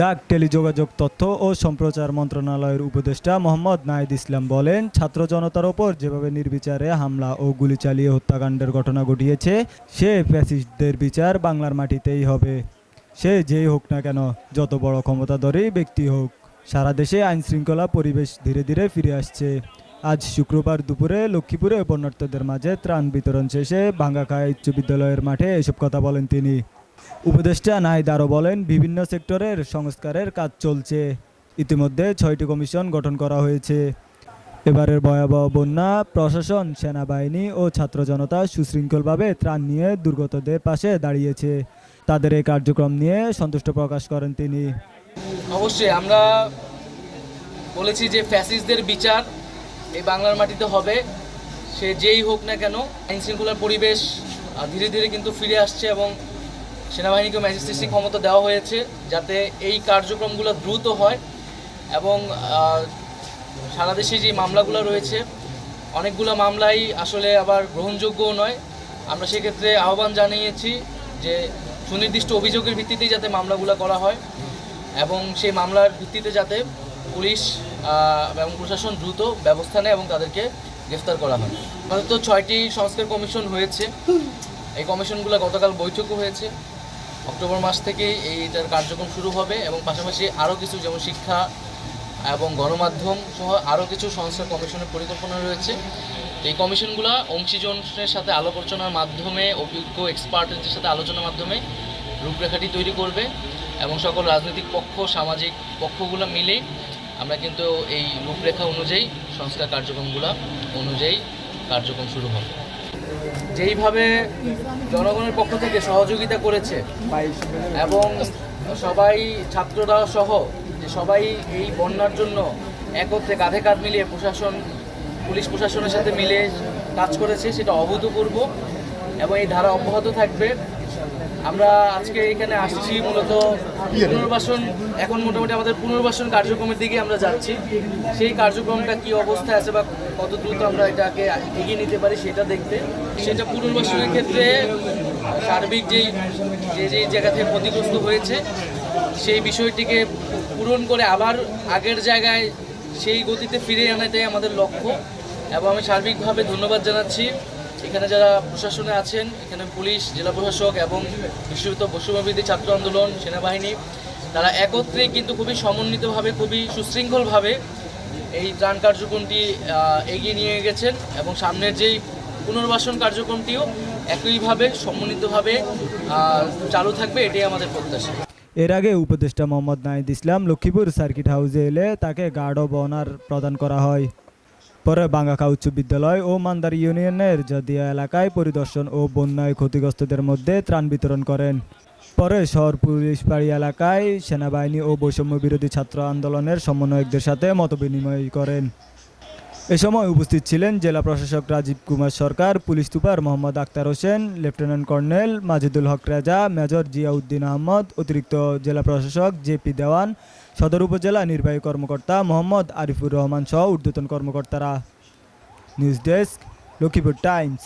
ডাক, টেলিযোগাযোগ তথ্য ও সম্প্রচার মন্ত্রণালয়ের উপদেষ্টা মোহাম্মদ নাহিদ ইসলাম বলেন, ছাত্র জনতার ওপর যেভাবে নির্বিচারে হামলা ও গুলি চালিয়ে হত্যাকাণ্ডের ঘটনা ঘটিয়েছে, সে ফ্যাসিস্টদের বিচার বাংলার মাটিতেই হবে। সে যেই হোক না কেন, যত বড় ক্ষমতাধরী ব্যক্তি হোক, সারা দেশে আইন শৃঙ্খলা পরিবেশ ধীরে ধীরে ফিরে আসছে। আজ শুক্রবার দুপুরে লক্ষ্মীপুরে বন্যার্থদের মাঝে ত্রাণ বিতরণ শেষে ভাঙ্গাখায় উচ্চ বিদ্যালয়ের মাঠে এসব কথা বলেন তিনি। উপদেষ্টা নাহিদ আরও বলেন, বিভিন্ন সেক্টরের সংস্কারের কাজ চলছে। ইতিমধ্যে ছয়টি কমিশন গঠন করা হয়েছে। এবারের ভয়াবহ বন্যা প্রশাসন, সেনাবাহিনী ও ছাত্র জনতা সুশৃঙ্খলভাবে ত্রাণ নিয়ে দুর্গতদের পাশে দাঁড়িয়েছে। তাদের এই কার্যক্রম নিয়ে সন্তুষ্ট প্রকাশ করেন তিনি। অবশ্যই, আমরা বলেছি যে ফ্যাসিস্টদের বিচার এই বাংলার মাটিতে হবে। সে যেই হোক না কেন আইন শৃঙ্খলার পরিবেশ ধীরে ধীরে কিন্তু ফিরে আসছে এবং সেনাবাহিনীকে ম্যাজিস্ট্রেসি ক্ষমতা দেওয়া হয়েছে যাতে এই কার্যক্রমগুলো দ্রুত হয় এবং সারা দেশে যে মামলাগুলো রয়েছে, অনেকগুলো মামলাই আসলে আবার গ্রহণযোগ্যও নয়। আমরা সেক্ষেত্রে আহ্বান জানিয়েছি যে সুনির্দিষ্ট অভিযোগের ভিত্তিতেই যাতে মামলাগুলো করা হয় এবং সেই মামলার ভিত্তিতে যাতে পুলিশ এবং প্রশাসন দ্রুত ব্যবস্থা নেয় এবং তাদেরকে গ্রেফতার করা হয়। আমাদের তো ছয়টি সংস্কার কমিশন হয়েছে। এই কমিশনগুলো গতকাল বৈঠকও হয়েছে। অক্টোবর মাস থেকেই এইটার কার্যক্রম শুরু হবে এবং পাশাপাশি আরও কিছু যেমন শিক্ষা এবং গণমাধ্যম সহ আরও কিছু সংস্কার কমিশনের পরিকল্পনা রয়েছে। এই কমিশনগুলো অংশীজনের সাথে আলোচনার মাধ্যমে, অভিজ্ঞ এক্সপার্টদের সাথে আলোচনার মাধ্যমে রূপরেখাটি তৈরি করবে এবং সকল রাজনৈতিক পক্ষ, সামাজিক পক্ষগুলো মিলেই আমরা কিন্তু এই রূপরেখা অনুযায়ী সংস্কার কার্যক্রমগুলো অনুযায়ী কার্যক্রম শুরু হবে। যেইভাবে জনগণের পক্ষ থেকে সহযোগিতা করেছে এবং সবাই ছাত্ররা সহ যে সবাই এই বন্যার জন্য একত্রে কাঁধে কাঁধ মিলিয়ে প্রশাসন, পুলিশ প্রশাসনের সাথে মিলে কাজ করেছে, সেটা অভূতপূর্ব এবং এই ধারা অব্যাহত থাকবে। আমরা আজকে এখানে আসছি মূলত পুনর্বাসন, এখন মোটামুটি আমাদের পুনর্বাসন কার্যক্রমের দিকে আমরা যাচ্ছি। সেই কার্যক্রমটা কি অবস্থায় আছে বা কত দ্রুত আমরা এটাকে এগিয়ে নিতে পারি সেটা দেখতে। সেটা পুনর্বাসনের ক্ষেত্রে সার্বিক যেই যে যেই জায়গা থেকে ক্ষতিগ্রস্ত হয়েছে, সেই বিষয়টিকে পূরণ করে আবার আগের জায়গায় সেই গতিতে ফিরে আনাটাই আমাদের লক্ষ্য। এবং আমি সার্বিকভাবে ধন্যবাদ জানাচ্ছি। এখানে যারা প্রশাসনে আছেন, এখানে পুলিশ, জেলা প্রশাসক এবং বিশ্ববিদ্য বৈষম্যবিধি ছাত্র আন্দোলন, সেনাবাহিনী, তারা একত্রে কিন্তু খুবই সমন্বিতভাবে, খুবই সুশৃঙ্খলভাবে এই ত্রাণ কার্যক্রমটি এগিয়ে নিয়ে গেছেন এবং সামনের যেই পুনর্বাসন কার্যক্রমটিও একইভাবে সমন্বিতভাবে চালু থাকবে, এটাই আমাদের প্রত্যাশা। এর আগে উপদেষ্টা মোহাম্মদ নাহিদ ইসলাম লক্ষ্মীপুর সার্কিট হাউসে এলে তাকে গার্ড অব অনার প্রদান করা হয়। পরে বাঙ্গাখা উচ্চ বিদ্যালয় ও মান্দার ইউনিয়নের জাদিয়া এলাকায় পরিদর্শন ও বন্যায় ক্ষতিগ্রস্তদের মধ্যে ত্রাণ বিতরণ করেন। পরে শহর পুলিশ বাড়ি এলাকায় সেনাবাহিনী ও বৈষম্য বিরোধী ছাত্র আন্দোলনের সমন্বয়কদের সাথে মতবিনিময় করেন। এ সময় উপস্থিত ছিলেন জেলা প্রশাসক Rajib Kumar Sarkar, police super Mohammad Akhtar Hossain, lieutenant colonel Majidul Haque Raja, major Ziauddin Ahmad, অতিরিক্ত জেলা প্রশাসক জেপি দেওয়ান, সদর উপজেলা নির্বাহী কর্মকর্তা মোহাম্মদ আরিফুর রহমান সহ ঊর্ধ্বতন কর্মকর্তারা। News desk, Lakshmipur times.